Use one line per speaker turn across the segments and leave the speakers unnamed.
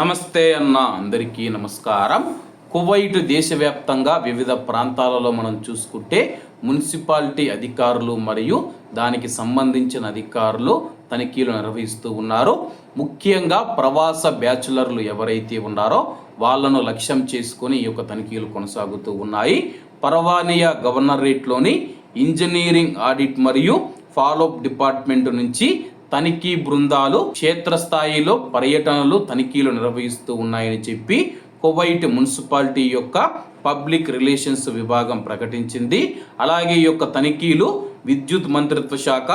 నమస్తే అన్న అందరికీ నమస్కారం. కువైట్ దేశవ్యాప్తంగా వివిధ ప్రాంతాలలో మనం చూసుకుంటే మున్సిపాలిటీ అధికారులు మరియు దానికి సంబంధించిన అధికారులు తనిఖీలు నిర్వహిస్తూ ఉన్నారు. ముఖ్యంగా ప్రవాస బ్యాచులర్లు ఎవరైతే ఉన్నారో వాళ్ళను లక్ష్యం చేసుకొని ఈ యొక్క తనిఖీలు కొనసాగుతూ ఉన్నాయి. పరవానియా గవర్నరేట్లోని ఇంజనీరింగ్ ఆడిట్ మరియు ఫాలోప్ డిపార్ట్మెంట్ నుంచి తనిఖీ బృందాలు క్షేత్రస్థాయిలో పర్యటనలు తనిఖీలు నిర్వహిస్తూ ఉన్నాయని చెప్పి కువైట్ మున్సిపాలిటీ యొక్క పబ్లిక్ రిలేషన్స్ విభాగం ప్రకటించింది. అలాగే ఈ యొక్క తనిఖీలు విద్యుత్ మంత్రిత్వ శాఖ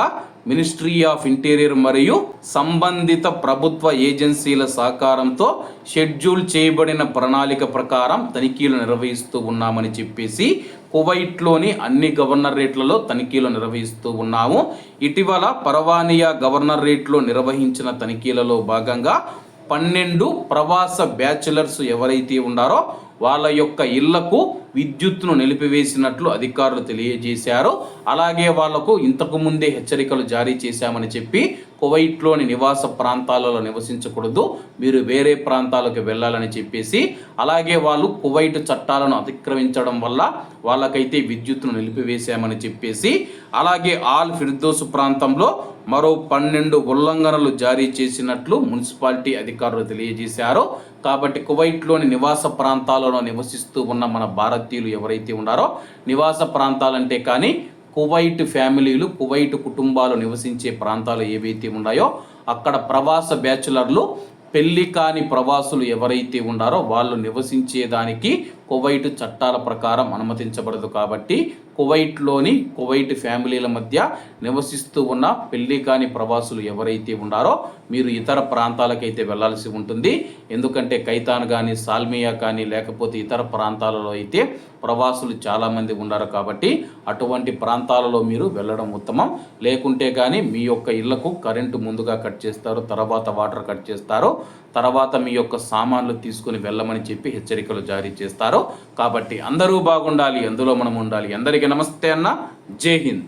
మినిస్ట్రీ ఆఫ్ ఇంటీరియర్ మరియు సంబంధిత ప్రభుత్వ ఏజెన్సీల సహకారంతో షెడ్యూల్ చేయబడిన ప్రణాళిక ప్రకారం తనిఖీలు నిర్వహిస్తూ ఉన్నామని చెప్పేసి కువైట్లోని అన్ని గవర్నరేట్లలో తనిఖీలు నిర్వహిస్తూ ఉన్నాము. ఇటీవల పరవానియా గవర్నరేట్లో నిర్వహించిన తనిఖీలలో భాగంగా పన్నెండు ప్రవాస బ్యాచులర్స్ ఎవరైతే ఉన్నారో వాళ్ళ యొక్క ఇళ్ళకు విద్యుత్ను నిలిపివేసినట్లు అధికారులు తెలియజేశారు. అలాగే వాళ్ళకు ఇంతకు ముందే హెచ్చరికలు జారీ చేశామని చెప్పి కువైట్లోని నివాస ప్రాంతాలలో నివసించకూడదు మీరు వేరే ప్రాంతాలకు వెళ్ళాలని చెప్పేసి అలాగే వాళ్ళు కువైట్ చట్టాలను అతిక్రమించడం వల్ల వాళ్ళకైతే విద్యుత్ను నిలిపివేశామని చెప్పేసి అలాగే ఆల్ ఫిర్దోస్ ప్రాంతంలో మరో పన్నెండు ఉల్లంఘనలు జారీ చేసినట్లు మున్సిపాలిటీ అధికారులు తెలియజేశారు. కాబట్టి కువైట్లోని నివాస ప్రాంతాలలో నివసిస్తూ ఉన్న మన భారతీయులు ఎవరైతే ఉన్నారో నివాస ప్రాంతాలంటే కానీ కువైట్ ఫ్యామిలీలు కువైట్ కుటుంబాలు నివసించే ప్రాంతాలు ఏవైతే ఉన్నాయో అక్కడ ప్రవాస బ్యాచులర్లు పెళ్ళి కాని ప్రవాసులు ఎవరైతే ఉన్నారో వాళ్ళు నివసించేదానికి కువైట్ చట్టాల ప్రకారం అనుమతించబడదు కాబట్టి కువైట్లోని కువైట్ ఫ్యామిలీల మధ్య నివసిస్తూ ఉన్న పెళ్ళి కాని ప్రవాసులు ఎవరైతే ఉన్నారో మీరు ఇతర ప్రాంతాలకైతే వెళ్ళాల్సి ఉంటుంది. ఎందుకంటే కైతాన్ కానీ సాల్మియా కానీ లేకపోతే ఇతర ప్రాంతాలలో అయితే ప్రవాసులు చాలామంది ఉన్నారు కాబట్టి అటువంటి ప్రాంతాలలో మీరు వెళ్ళడం ఉత్తమం. లేకుంటే కానీ మీ యొక్క ఇళ్ళకు కరెంటు ముందుగా కట్ చేస్తారు తర్వాత వాటర్ కట్ చేస్తారు తర్వాత మీ యొక్క సామాన్లు తీసుకుని వెళ్ళమని చెప్పి హెచ్చరికలు జారీ చేస్తారు. కాబట్టి అందరూ బాగుండాలి అందులో మనం ఉండాలి. అందరికీ నమస్తే అన్న. జై హింద్.